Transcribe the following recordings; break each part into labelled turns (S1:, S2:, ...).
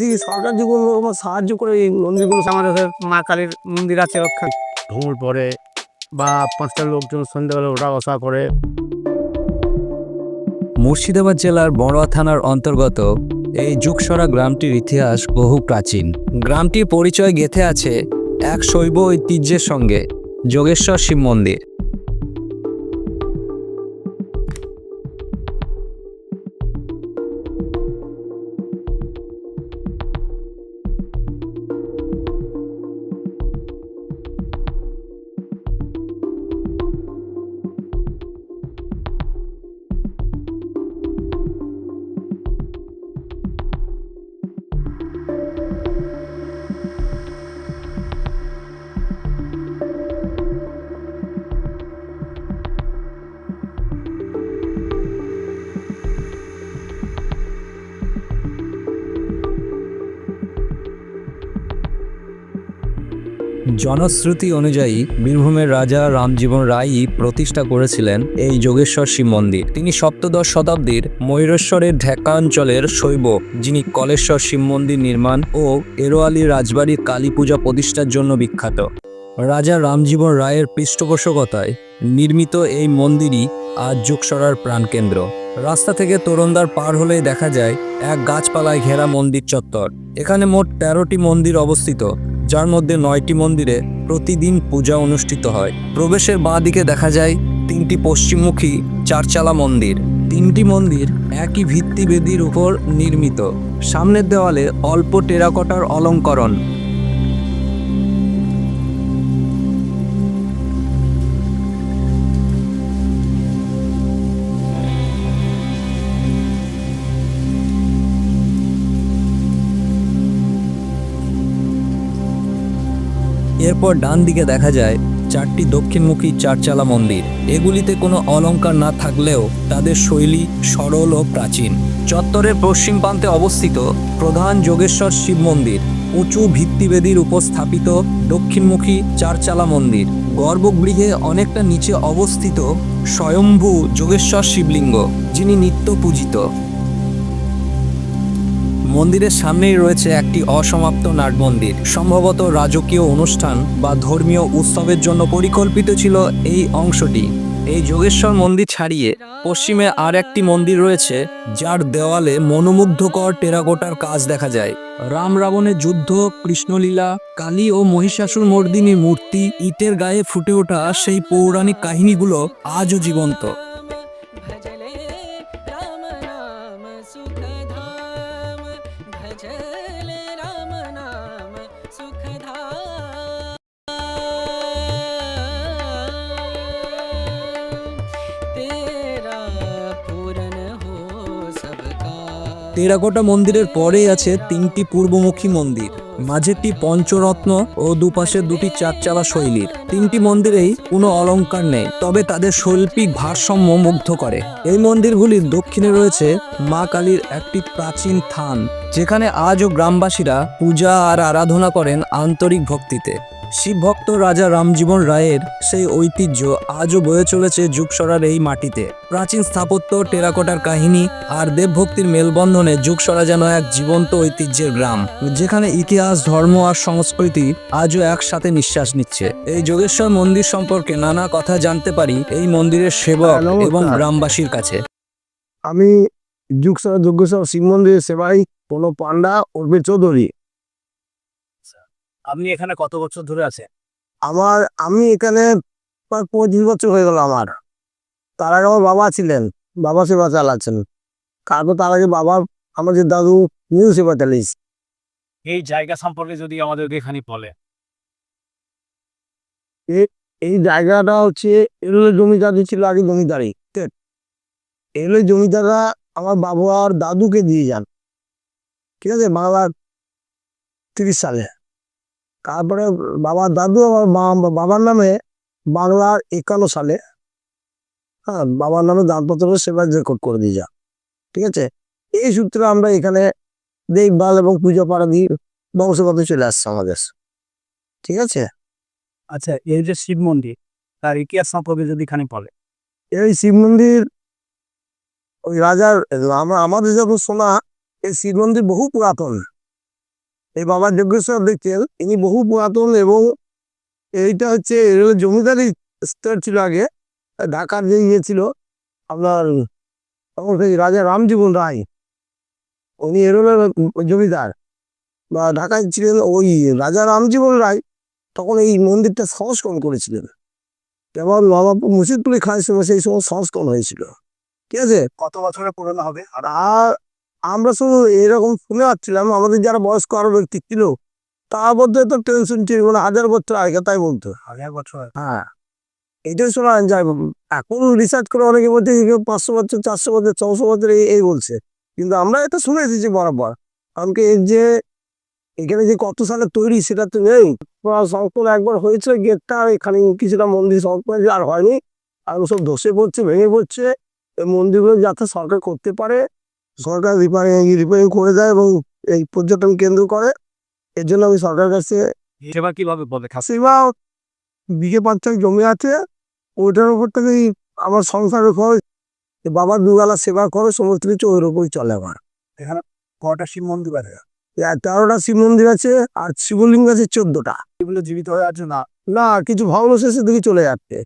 S1: যে সরকার যেগুলো আমার সাহায্য করে এই মন্দিরগুলো আমাদের মা কালীর মন্দির আছে রক্ষা।
S2: ঘুমুর পরে বা পাঁচটা লোকজন সন্ধ্যাবেলা ওঠা বসা করে।
S3: মুর্শিদাবাদ জেলার বড়ুয়া থানার অন্তর্গত এই যুগসরা গ্রামটির ইতিহাস বহু প্রাচীন। গ্রামটির পরিচয় গেথে আছে এক শৈব ঐতিহ্যের সঙ্গে যোগেশ্বর শিব মন্দির। জনশ্রুতি অনুযায়ী বীরভূমের রাজা রামজীবন রায়ই প্রতিষ্ঠা করেছিলেন এই যোগেশ্বর শিব মন্দির। তিনি সপ্তদশ শতাব্দীর ময়ূরেশ্বরের ঢাকা অঞ্চলের শৈব, যিনি কলেশ্বর শিব মন্দির নির্মাণ ও এরোয়ালি রাজবাড়ির কালী পূজা প্রতিষ্ঠার জন্য বিখ্যাত। রাজা রামজীবন রায়ের পৃষ্ঠপোষকতায় নির্মিত এই মন্দিরই আজ যুগসরার প্রাণকেন্দ্র। রাস্তা থেকে তোরণদার পার হলেই দেখা যায়, এক গাছপালায় ঘেরা মন্দির চত্বর। এখানে মোট তেরোটি মন্দির অবস্থিত। যার মধ্যে নয়টি মন্দিরে প্রতিদিন পূজা অনুষ্ঠিত হয়। প্রবেশের বাঁ দিকে দেখা যায় তিনটি পশ্চিমমুখী চারচালা মন্দির। তিনটি মন্দির একই ভিত্তিবেদির উপর নির্মিত। সামনের দেওয়ালে অল্প টেরাকটার অলঙ্করণ। এরপর ডান দিকে দেখা যায় চারটি দক্ষিণমুখী চারচালা মন্দির। এগুলিতে কোনো অলঙ্কার না থাকলেও তাদের শৈলী সরল ও প্রাচীন। চত্বরের পশ্চিম প্রান্তে অবস্থিত প্রধান যোগেশ্বর শিব মন্দির, উঁচু ভিত্তিবেদির উপর স্থাপিত দক্ষিণমুখী চারচালা মন্দির। গর্ভগৃহে অনেকটা নিচে অবস্থিত স্বয়ম্ভু যোগেশ্বর শিবলিঙ্গ, যিনি নিত্য পূজিত। মন্দিরের সামনেই রয়েছে একটি অসমাপ্ত নাট মন্দির। সম্ভবত রাজকীয় অনুষ্ঠান বা ধর্মীয় উৎসবের জন্য পরিকল্পিত ছিল এই অংশটি। এই যোগেশ্বর মন্দির ছাড়িয়ে পশ্চিমে আর একটি মন্দির রয়েছে, যার দেওয়ালে মনোমুগ্ধকর টেরাকোটার কাজ দেখা যায়। রাম রাবণের যুদ্ধ, কৃষ্ণলীলা, কালী ও মহিষাসুর মর্দিনী মূর্তি, ইটের গায়ে ফুটে ওঠা সেই পৌরাণিক কাহিনীগুলো আজও জীবন্ত। টেরাকোটা মন্দিরের পরেই আছে তিনটি পূর্বমুখী মন্দির। মাঝেরটি পঞ্চরত্ন ও দুপাশে দুটি চারচালা শৈলীর। তিনটি মন্দিরেই কোনো অলঙ্কার নেই, তবে তাদের শৈল্পিক ভারসাম্য মুগ্ধ করে। এই মন্দিরগুলির দক্ষিণে রয়েছে মা কালীর একটি প্রাচীন থান, যেখানে আজও গ্রামবাসীরা পূজা আর আরাধনা করেন আন্তরিক ভক্তিতে। শিবভক্ত রাজা রামজীবন রায়ের সেই ঐতিহ্য আজও বয়ে চলেছে যুগসরার এই মাটিতে। প্রাচীন স্থাপত্য টেরাকোটার কাহিনী আর দেবভক্তির মেলবন্ধনে যুগসরা যেন এক জীবন্ত ঐতিহ্যের গ্রাম যেখানে ইতিহাস ধর্ম আর সংস্কৃতি আজও একসাথে নিঃশ্বাস নিচ্ছে। এই যোগেশ্বর মন্দির সম্পর্কে নানা কথা জানতে পারি এই মন্দিরের সেবক
S1: হ্যাঁ,
S3: এবং গ্রামবাসীর কাছে।
S1: আমি যুগসর যজ্ঞসর শিব মন্দিরের সেবাই কোনো পান্ডা উর্বে চৌধুরী।
S2: আপনি এখানে কত বছর ধরে আছেন?
S1: আমার আমি এখানে প্রায় পঁচিশ বছর হয়ে গেল আমার। তার আগে আমার বাবা ছিলেন বাবা সেবা চালাচ্ছেন। কারণ তার আগে বাবা আমাদের দাদু নিউ সেবা চালিয়েছে।
S2: এই জায়গা সম্পর্কে যদি আমাদেরকে এখানে বলে।
S1: এই জায়গাটা হচ্ছে এগুলো জমিদারি ছিল আগে জমিদারি এগুলো জমিদাররা আমার বাবা আর দাদুকে দিয়ে যান। ঠিক আছে বাংলার তিরিশ সালে। তারপরে বাবার দাদু আমার বাবার নামে বাংলার একান্ন সালে হ্যাঁ বাবার নামে দাঁতপত্র সেবা রেকর্ড করে দিয়ে যা ঠিক আছে? এই সূত্রে আমরা এখানে দেখভাল এবং পুজো পাড়া দিয়ে বংশগত চলে আসছে আমাদের ঠিক আছে?
S2: আচ্ছা এই যে শিব মন্দির তার ইতিহাস সম্পর্কে যদি এখানে বলে।
S1: এই শিব মন্দির ওই রাজার আমা- আমাদের যখন শোনা এই শিব মন্দির বহু পুরাতন। এই বাবা যজ্ঞেশ্বর দেখছেন ইনি বহু পুরাতন এবং এইটা হচ্ছে জমিদারি স্তর ছিল আগে ঢাকার যে ইয়ে ছিল আপনার তখন সেই রাজা রামজীবন রায়। উনি এরোলের জমিদার। বা ঢাকায় ছিলেন ওই রাজা রামজীবন রায়, তখন এই মন্দিরটা সংস্করণ করেছিলেন। যেমন বাবা মুর্শিদপুরে সময় সেই সময় সংস্করণ হয়েছিল। ঠিক আছে?
S2: কত বছরের পুরনো হবে? আর
S1: আমরা শুধু এরকম শুনে পাচ্ছিলাম আমাদের যারা বয়স্ক আরও ব্যক্তি ছিল তার মধ্যে তো টেনশন ছিল মানে হাজার বছর আগে তাই বলতো।
S2: হাজার বছর
S1: হ্যাঁ। এইটাই শোনা যায় এখন রিসার্চ করে অনেকে বলছে পাঁচশো বছর চারশো বছর ছশো বছর এই এই বলছে। কিন্তু আমরা এটা শুনে এসেছি বরাবর। কারণ কি এর যে এখানে যে কত সালে তৈরি সেটা তো নেই। পুরা একবার হয়েছে গেটটা আর এখানে কিছুটা মন্দির সংস্করণ আর হয়নি। আর সব ধসে পড়ছে ভেঙে পড়ছে। মন্দিরগুলো যাতে সরকার করতে পারে সরকার রিপেয়ারিং রিপেয়ারিং করে দেয় এবং এই পর্যটন কেন্দ্র করে। এর জন্য আমি সরকারের কাছে
S2: সেবা কীভাবে খাস?
S1: সেবা বিঘে পাঁচটাক জমি আছে। ওইটার উপর থেকেই আমার সংসারের খরচ বাবার দুবেলা সেবা করে সমস্ত কিছু ওর উপরই চলে আমার।
S2: এখানে কটা শিব মন্দির আছে?
S1: তেরোটা শিব মন্দির আছে আর শিবলিঙ্গ আছে চোদ্দটা।
S2: এগুলো জীবিত হয়ে আছে না?
S1: না কিছু ভগ্নশেষের দিকে চলে যাচ্ছে।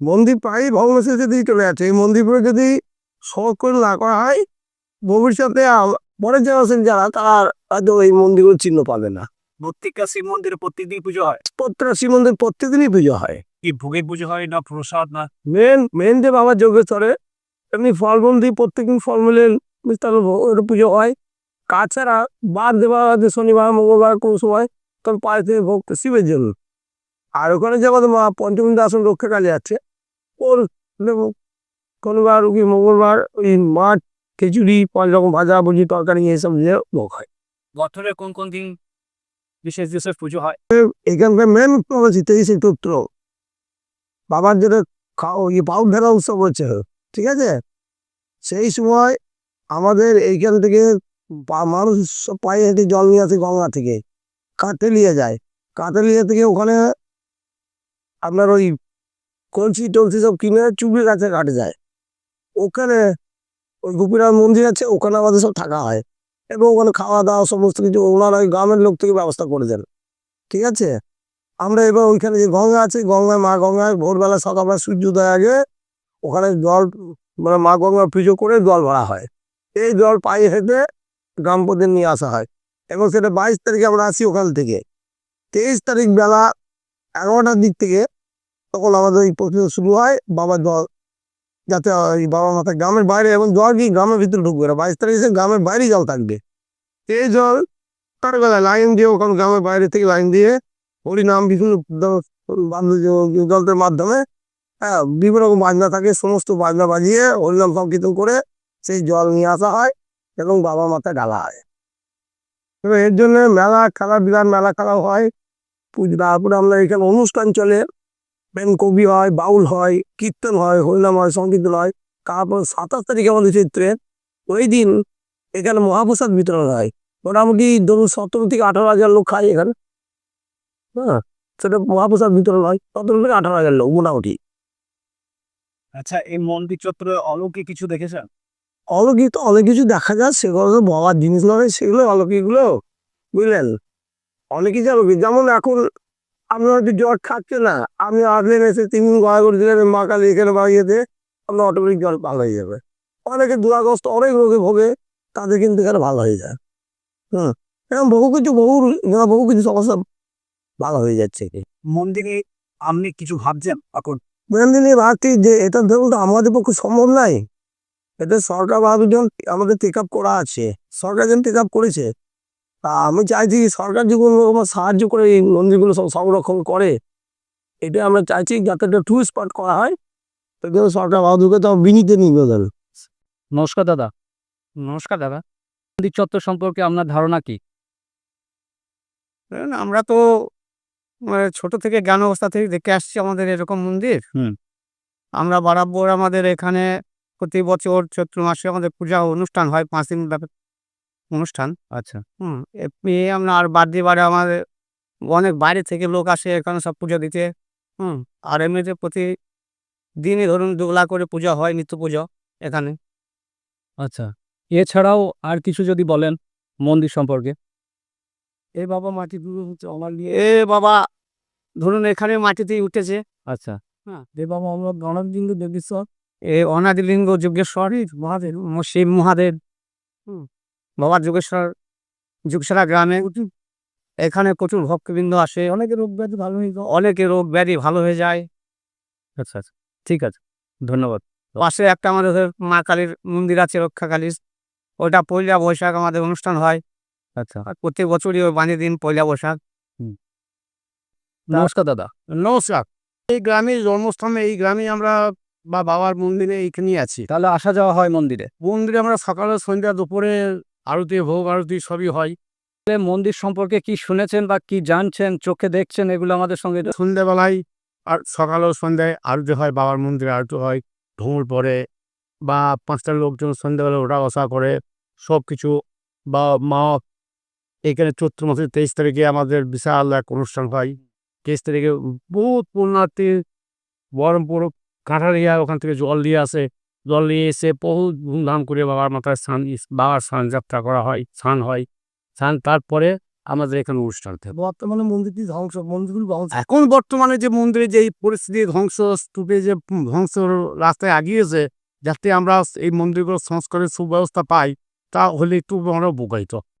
S1: মন্দির প্রায়ই ভগ্নশেষের দিকে চলে যাচ্ছে। এই মন্দিরগুলো যদি সংরক্ষণ না করা হয় ভবিষ্যতে পরের জেনারেশন যারা তারা হয়তো এই মন্দিরগুলো চিহ্ন পাবে না।
S2: প্রত্যেকটা শিব মন্দিরে প্রত্যেকদিন পুজো হয়?
S1: প্রত্যেকটা শিব মন্দির প্রত্যেকদিনই পুজো হয়।
S2: কি ভোগের পুজো হয় না প্রসাদ না?
S1: মেন মেন যে বাবা যোগেশ্বরে এমনি ফলমূল দিয়ে প্রত্যেকদিন ফলমূলের ভোগ পুজো হয়। তাছাড়া বাদ দেওয়া আছে শনিবার মঙ্গলবার কোনো সময় তখন পাঁচ থেকে ভোগ শিবের জন্য। আর ওখানে যে আমাদের মা পঞ্চমী আসন রক্ষা কাজে আছে। ওর দেবো শনিবার কি মঙ্গলবার ওই মাছ খিচুড়ি পাঁচ রকম ভাজা ভুজি তরকারি এইসব দিয়ে ভোগ হয়।
S2: বছরে কোন কোন দিন বিশেষ বিশেষ পুজো হয়?
S1: এখানকার মেন উৎসব আছে তেইশে চৈত্র। বাবার যেটা খাও ইয়ে পাউড ঢালা উৎসব হচ্ছে ঠিক আছে? সেই সময় আমাদের এইখান থেকে মানুষ সব পায়ে হেঁটে জল নিয়ে আসে গঙ্গা থেকে কাঁতেলিয়া যায়। কাঁতেলিয়া থেকে ওখানে আপনার ওই কলসি টলসি সব কিনে চুবড়ি গাছে কাটে যায়। ওখানে ওই গোপীনাথ মন্দির আছে, ওখানে আমাদের সব থাকা হয়। এবং ওখানে খাওয়া দাওয়া সমস্ত কিছু ওনারা ওই গ্রামের লোক থেকে ব্যবস্থা করে দেন। ঠিক আছে? আমরা এবার ওইখানে যে গঙ্গা আছে, গঙ্গায় মা গঙ্গায় ভোরবেলা সকালবেলা সূর্যোদয় আগে ওখানে জল মানে মা গঙ্গা পুজো করে জল ভরা হয়। এই জল পায়ে হেঁটে গ্রাম পর্যন্ত নিয়ে আসা হয়। এবং সেটা বাইশ তারিখে আমরা আসি ওখান থেকে। তেইশ তারিখ বেলা এগারোটার দিক থেকে তখন আমাদের ওই প্রক্রিয়া শুরু হয়, বাবার জল যাতে ওই বাবা মাথা গ্রামের বাইরে এবং জল কি গ্রামের ভিতরে ঢুকবে? না বাইশ তারিখে গ্রামের বাইরেই জল থাকবে। এই জল তার বেলা লাইন দিয়ে, ওখানে গ্রামের বাইরে থেকে লাইন দিয়ে হরিনাম বিভিন্ন যন্ত্রের মাধ্যমে হ্যাঁ বিভিন্ন রকম বাজনা থাকে, সমস্ত বাজনা বাজিয়ে হরিনাম সংকীর্তন করে সেই জল নিয়ে আসা হয় এবং বাবা মাথায় ঢালা হয়। এবার এর জন্য মেলা খেলা বিরাট মেলা খেলা হয়। তারপরে আমরা এখানে অনুষ্ঠান চলে। মেন কবি হয় বাউল হয় কীর্তন হয় হরিনাম হয় সংকীর্তন হয়। তারপর সাতাশ তারিখে আমাদের চৈত্রে ওই দিন এখানে মহাপ্রসাদ বিতরণ হয়। মোটামুটি ধরুন সতেরো থেকে আঠারো হাজার লোক খায় এখানে। হ্যাঁ সেটা মহাপ্রসাদ বিতরণ হয়। সতেরো থেকে আঠারো হাজার লোক মোটামুটি।
S2: আচ্ছা এই মন্দির চত্বরে অলৌকিক কিছু দেখেছেন?
S1: অলৌকিক তো অনেক কিছু দেখা যায় সেগুলো তো বলার জিনিস নয় সেগুলো অলৌকিকগুলো। বুঝলেন? অনেক কিছু অলৌকিক। যেমন এখন আপনার হয়তো জ্বর খাচ্ছে না আপনি আসলেন এসে তিন দিন গড়া করে দিলেন মা কালী এখানে বাড়িয়েতে আপনার অটোমেটিক জ্বর ভালো হয়ে যাবে। অনেকে দুরাগ্রস্ত অনেক রোগে ভোগে তাদের কিন্তু এখানে ভালো হয়ে যায়। হুম এরকম বহু কিছু বহু বহু কিছু সমস্যা ভালো হয়ে যাচ্ছে
S2: মন্দিরে আপনি কিছু ভাবছেন? এখন
S1: মেনদিনই ভাবছি যে এটা ধরুন তো আমাদের পক্ষে সম্ভব নাই। এটা সরকার ভাবজন আমাদের টেক আপ করা আছে। সরকার যেন টেক আপ করেছে। আমি চাইছি সরকার যে কোনো রকম সাহায্য করে এই মন্দিরগুলো সব সংরক্ষণ করে। এটা আমরা চাইছি যাতে একটা ট্যুর স্পট করা হয়। তো কিন্তু সরকার বাহাদুরকে তো বিনীত নিবেদন।
S3: নমস্কার দাদা। নমস্কার দাদা। মন্দির চত্বর সম্পর্কে আপনার ধারণা কি?
S4: আমরা তো মানে ছোট থেকে জ্ঞান অবস্থা থেকে দেখে আসছি আমাদের এরকম মন্দির।
S3: হুম।
S4: আমরা বরাবর আমাদের এখানে প্রতি বছর চৈত্র মাসে আমাদের পূজা অনুষ্ঠান হয় পাঁচ দিন ব্যাপী অনুষ্ঠান।
S3: আচ্ছা।
S4: হুম এমনি আমরা আর বাড়তি বারে আমাদের অনেক বাইরে থেকে লোক আসে এখানে সব পুজো দিতে। হুম আর এমনিতে প্রতি দিনই ধরুন দুবেলা করে পূজা হয় নিত্য পুজো এখানে।
S3: আচ্ছা এছাড়াও আর কিছু যদি বলেন মন্দির সম্পর্কে?
S5: এ বাবা মাটি হচ্ছে আমার নিয়ে
S6: এ বাবা ধরুন এখানে মাটিতেই উঠেছে।
S5: আচ্ছা।
S6: হ্যাঁ।
S5: এ বাবা আমরা দিন দেবীশ্বর
S6: এ অনাদিলিঙ্গ যজ্ঞেশ্বর মহাদেব শিব মহাদেব। হুম, বাবা যোগেশ্বর যুগসারা গ্রামে এখানে প্রচুর ভক্তবৃন্দ আসে।
S5: অনেকে রোগ ব্যাধি ভালো হয়ে যায়
S6: অনেকে রোগ ব্যাধি ভালো হয়ে যায়।
S5: আচ্ছা আচ্ছা ঠিক আছে ধন্যবাদ।
S6: পাশে একটা আমাদের মা কালীর মন্দির আছে রক্ষা কালীর ওটা পয়লা বৈশাখ আমাদের অনুষ্ঠান হয়।
S5: আচ্ছা।
S6: প্রত্যেক বছরই ওই বাণী দিন পয়লা বৈশাখ।
S7: নমস্কার দাদা।
S4: নমস্কার। এই গ্রামে জন্মস্থানে এই গ্রামে আমরা বা বাবার মন্দিরে এইখানেই আছি।
S5: তাহলে আসা যাওয়া হয় মন্দিরে?
S4: মন্দিরে আমরা সকালে সন্ধ্যা দুপুরে আরতি, ভোগ আরতি সবই হয়।
S5: মন্দির সম্পর্কে কি শুনেছেন বা কি জানছেন, চোখে দেখছেন, এগুলো আমাদের সঙ্গে
S4: সন্ধ্যাবেলায় আর সকালেও সন্ধ্যায় আরতি হয়, বাবার মন্দিরে আরতি হয় ঢুমুর পরে বা পাঁচটা লোকজন সন্ধ্যাবেলা ওঠা বসা করে সব কিছু বা মা এখানে চৈত্র মাসের তেইশ তারিখে আমাদের বিশাল এক অনুষ্ঠান হয়। তেইশ তারিখে বহুত পুণ্যার্থী বহরমপুর কাঁঠালিয়া ওখান থেকে জল নিয়ে আসে। জল নিয়ে এসে বহু ধুমধাম করে বাবার মাথায় স্নান বাবার স্নান যাত্রা করা হয় স্নান হয়। স্নান তারপরে আমাদের এখানে অনুষ্ঠান থাকে
S5: বর্তমানে মন্দিরটি ধ্বংস মন্দিরগুলো ধ্বংস।
S4: এখন বর্তমানে যে মন্দিরে যে পরিস্থিতি ধ্বংসস্তূপে যে ধ্বংস রাস্তায় আগিয়েছে যাতে আমরা এই মন্দিরগুলো সংস্কারের সুব্যবস্থা পাই তা হলে একটু আমরা উপকারিত